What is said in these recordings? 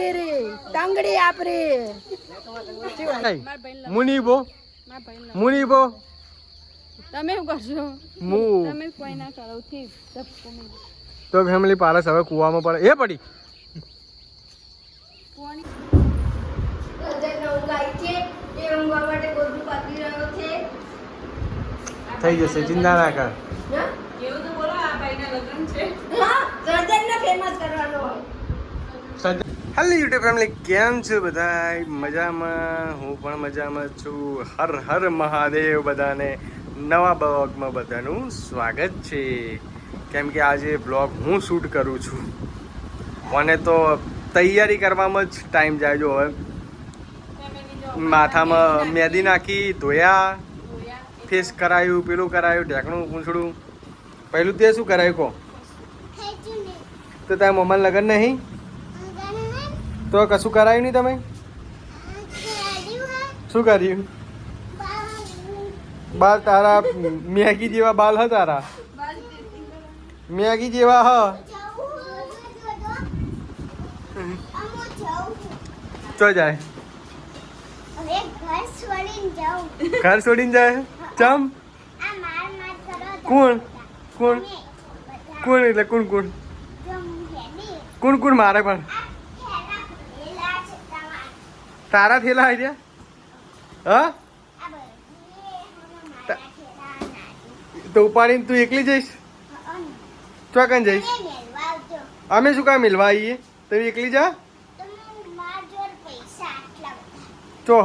તાંગડી રે તાંગડી આપરે. મુનિબો મુનિબો. તમે શું કરશો? મુ. તમે કોઈ ના કરો થી તો ફેમિલી પારસ હવે કૂવામાં પડે. એ પડી. થઈ જશે ચિંતા ના કર. એવું તો બોલો આ ભાઈના લગ્ન છે. હેલો યુટ્યુબ ફેમિલી કેમ છો બધા મજામાં? હું પણ મજામાં છું. હર હર મહાદેવ બધાને. નવા બ્લોગમાં બધાનું સ્વાગત છે. કેમ કે આજે બ્લોગ હું શૂટ કરું છું. મને તો તૈયારી કરવામાં જ ટાઈમ જાય જો હવે. માથામાં મહેંદી નાખી ધોયા ફેસ કરાયું પેલું કરાયું ઢેકણું પૂંછડું. પહેલું તે શું કરાયું કહો? તો તારા મમ્માને લગ્ન નહીં? તો કશું કરાયું નહીં તમે? શું કર્યું? બાલ તારા મેગી જેવા બાલ હ તારા. મેગી જેવા હ. તો જાય. ઘર છોડીને જાય? ચમ. કોણ? કોણ? કોણ એટલે કોણ કોણ? કોણ કોણ? મારે પણ. તારા થેલા રહ્યા હા? તો ઉપાડીને તું એકલી જઈશ? ચોકન જઈશ? અમે શું કામ મિલવા આવીએ? તું એકલી જા? ચો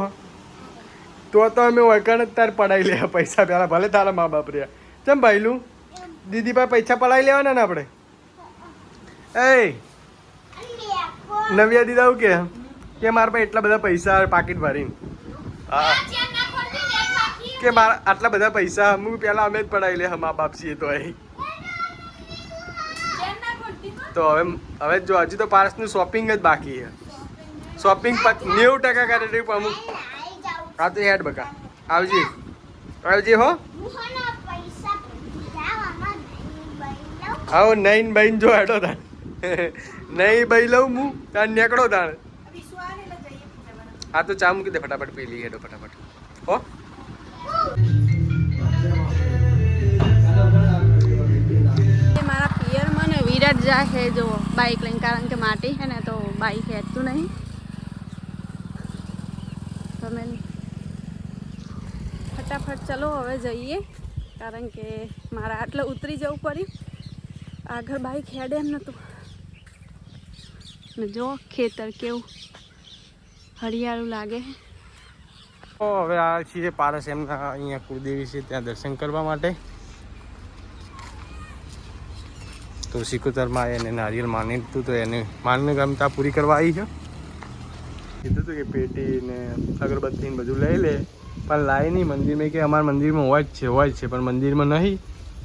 તો તો અમે વળકણ જ તાર પડાવી લેવા પૈસા પેલા ભલે તારા મા બાપ રહ્યા. ચમ ભાઈલું? દીદી પાસે પૈસા પડાવી લેવાના ને આપણે? એ નવ્યા દીદા આવું કે? કે મારા પાસે એટલા બધા પૈસા પાકીટ ભરીને? હા. કે મારા આટલા બધા પૈસા, હું પહેલાં અમે જ પડાવી લે મા બાપ છીએ તો અહીં. તો હવે હવે જો, હજી તો પારસનું શોપિંગ જ બાકી છે. શોપિંગ નેવું ટકા કરે પણ અમુક હા, તો હેડ બકા. આવજે. આવજે હો. હા નહીં બહેન જો હેડો તાણ. નહીં બહી લઉં હું, તાણ નીકળો તાણ. હા તો ચા મૂકી દે ફટાફટ પેલી હેડો ફટાફટ. હો? મારા પિયરમાં ને વિરાટ જાય છે જો બાઇક લઈને, કારણ કે માટી છે ને તો બાઇક હેતું નહીં. તમે ફટાફટ ચલો, હવે જઈએ. કારણ કે મારા આટલે ઉતરી જવું પડ્યું. આગળ બાઇક હેડે એમ નહોતું ને જો ખેતર કેવું. હરિયાળું લાગે હવે આ છીએ પારસ એમના અહીંયા કુળદેવી છે ત્યાં દર્શન કરવા માટે. તો સિકોતરમાં એને નારિયેલ માની હતું તો એને માનની ગમતા પૂરી કરવા આવી છે. કીધું હતું કે પેટી ને અગરબત્તી ને બધું લઈ લે, પણ લાવી નહીં મંદિરમાં કે અમારા મંદિરમાં હોય જ છે, હોય જ છે, પણ મંદિરમાં નહીં.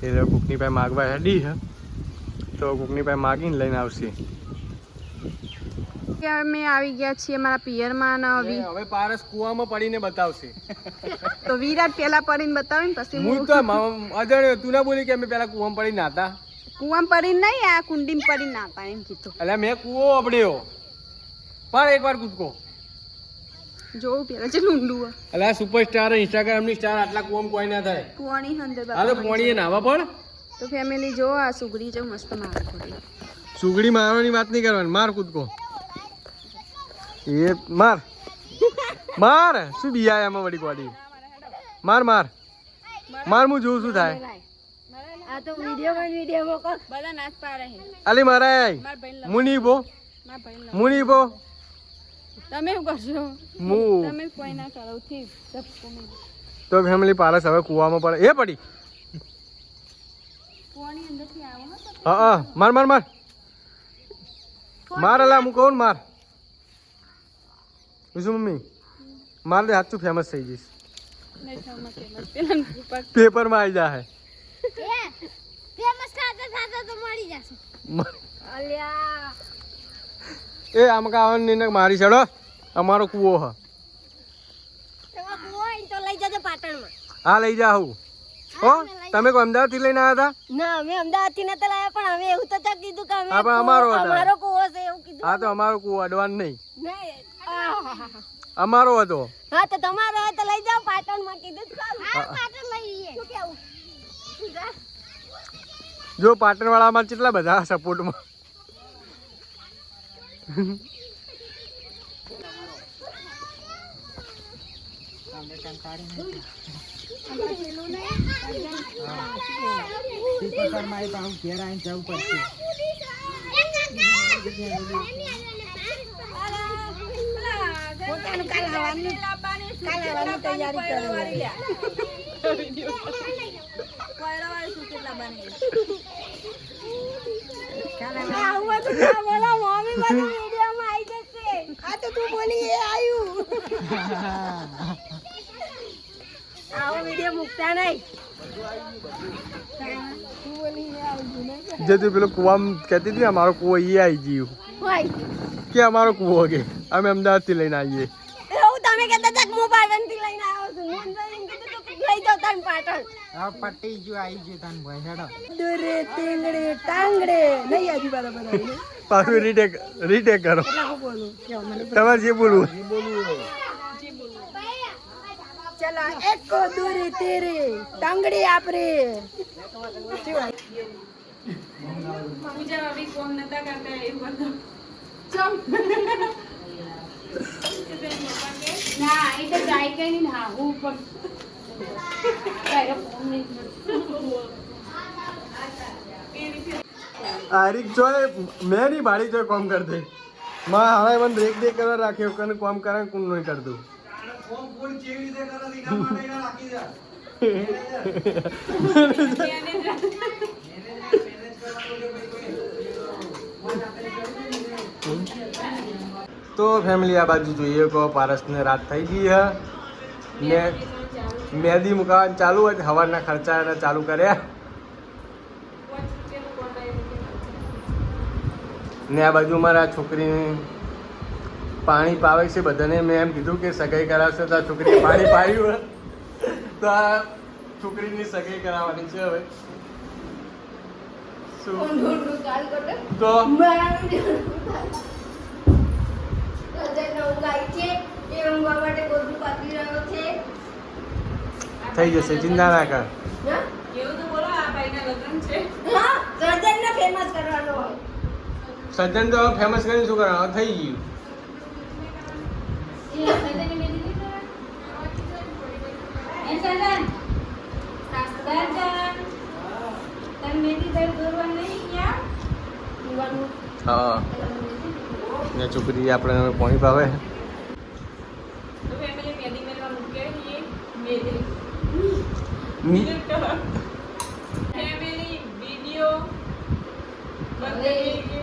એટલે કુકની પાસે માગવા હેડી છે. તો કોકની પાસે માગીને લઈને આવશે. અમે આવી ગયા છીએ મારા પિયરમાં ને વી- હવે પારસ કુવામાં પડીને બતાવશે. તો વિરાટ પેલા પડીને બતાવે ને પછી હું તો અજાણ્યો તું ના બોલી કે અમે પેલા કુવામાં પડી નાતા કુવામ પડી નહીં આ કુંડીમાં પડી નાતા એમ કીધું. એટલે મેં કૂવો અબડ્યો. પણ એકવાર કૂદકો. જોવું પેલા છે ઊંડું. એટલે સુપરસ્ટાર ઇન્સ્ટાગ્રામની સ્ટાર આટલા કુવામાં કોઈ ના થાય. કુવાની અંદર હાલો પોણીએ નાવા પણ. તો ફેમિલી જો આ સુગડી જો મસ્ત માર સુગડી મારવાની વાત નહીં કરવાની માર કૂદકો. એ માર. માર. શું બિયા એમાં વળી ગોડી માર માર. માર હું જોઉં શું થાય. આ તો વિડિયો માં વિડિયો મોકો બધા નાચ પાડે અલી મારા માર ભાઈ મુનિબો માર મુનિબો તમે શું કરશો? હું તમે કોઈ ના કરો. થી તો ફેમિલી પારસ હવે કુવામાં પડે. એ પડી. કુવાની અંદરથી આવો હા હા. માર માર માર. માર અલા હું કહું માર. શું મમ્મી મારે સાચું ફેમસ થઈ જઈશ પેપરમાં આવી જાય એ આમ કાવન ને મારી છેડો અમારો કૂવો હ તો લઈ જજો પાટણમાં હા લઈ જા હું હો તમે કોઈ અમદાવાદથી લઈને આવ્યા ના અમે અમદાવાદથી નતા લાયા પણ અમે એવું તો ચક કીધું કે અમે હા, પણ અમારો હતો. અમારો કુવો છે એવું કીધું. હતા હા તો અમારો કુવો અડવાન નહીં. અમારો હતો. હા તો તમારો હોય તો લઈ જાઓ પાટણમાં કીધું જ પાટણ લઈ જઈએ શું કેવું? જો પાટણ વાળામાં કેટલા બધા સપોર્ટમાં. પોતાનું તૈયારી આ તો તું બોલી આવ્યું આવો વીડિયો મૂકતા નહીં. જે તું પેલો કુવામ કહેતી હતી અમારો કુવો એ આવી ગયું. કે અમારો કુવો કે? અમે અમદાવાદથી લઈને આવીએ. તમે કહેતા હતા હું પાટણથી લઈને આવ્યો છું. હું તો એમ કીધું તું લઈ જાવ તને પાટણ. હા પટી ગયું આવી ગયું તને ભાઈ હેડો. દુરે ટીંગડે ટાંગડે. નહીં આજુ બરાબર પાછું રીટેક રીટેક કરો. તમારે જે બોલવું ચલો એક દૂરી તેરી ટાંગડી આપરી. પૂજામાં બી કોમ નતા કરતા એવું બધું ના એ તો જાય કે નહીં ના હું પણ. આરિક જોય મેં નહીં ભાડી જો કોમ કરતે. માં હવે મને દેખ દેખ કરવા રાખ્યો કોમ કરે કોણ નહીં કરતું. તો ફેમિલી આ બાજુ જોઈએ કહો પારસને રાત થઈ ગઈ હે ને મહેંદી મુકાવાનું ચાલુ હોય હવાના ખર્ચા એને ચાલુ કર્યા ને આ બાજુ મારા છોકરીને પાણી પાવે છે બધાને. મેં એમ કીધું કે સગાઈ કરાવશે તો આ છોકરીએ પાણી પાયું હોય. તો આ છોકરીની સગાઈ કરાવવાની છે હવે. થઈ જશે ચિંતા ના કર. એવું તો બોલો આ ભાઈના લગ્ન છે. ફેમસ સજ્જન તો ફેમસ કરીને શું કરવાનું? થઈ ગયું. હા. ને છોકરી આપણે પોણી પાવે તો ફેમિલી વિડિયો આ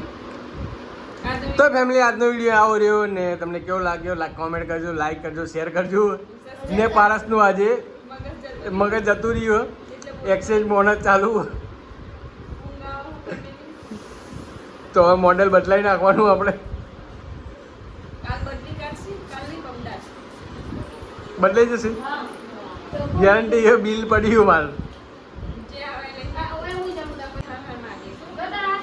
તો ફેમિલી આજનો વીડિયો આવો રહ્યો ને તમને કેવો લાગ્યો? કોમેન્ટ કરજો લાઈક કરજો શેર કરજો. ને પારસનું આજે મગજ જતું રહ્યું. એક્સચેન્જ બોનસ ચાલુ. તો હવે મોડેલ બદલાઈ નાખવાનું આપણે. બદલાઈ જશે? ગેરંટી બિલ પડ્યું મારું.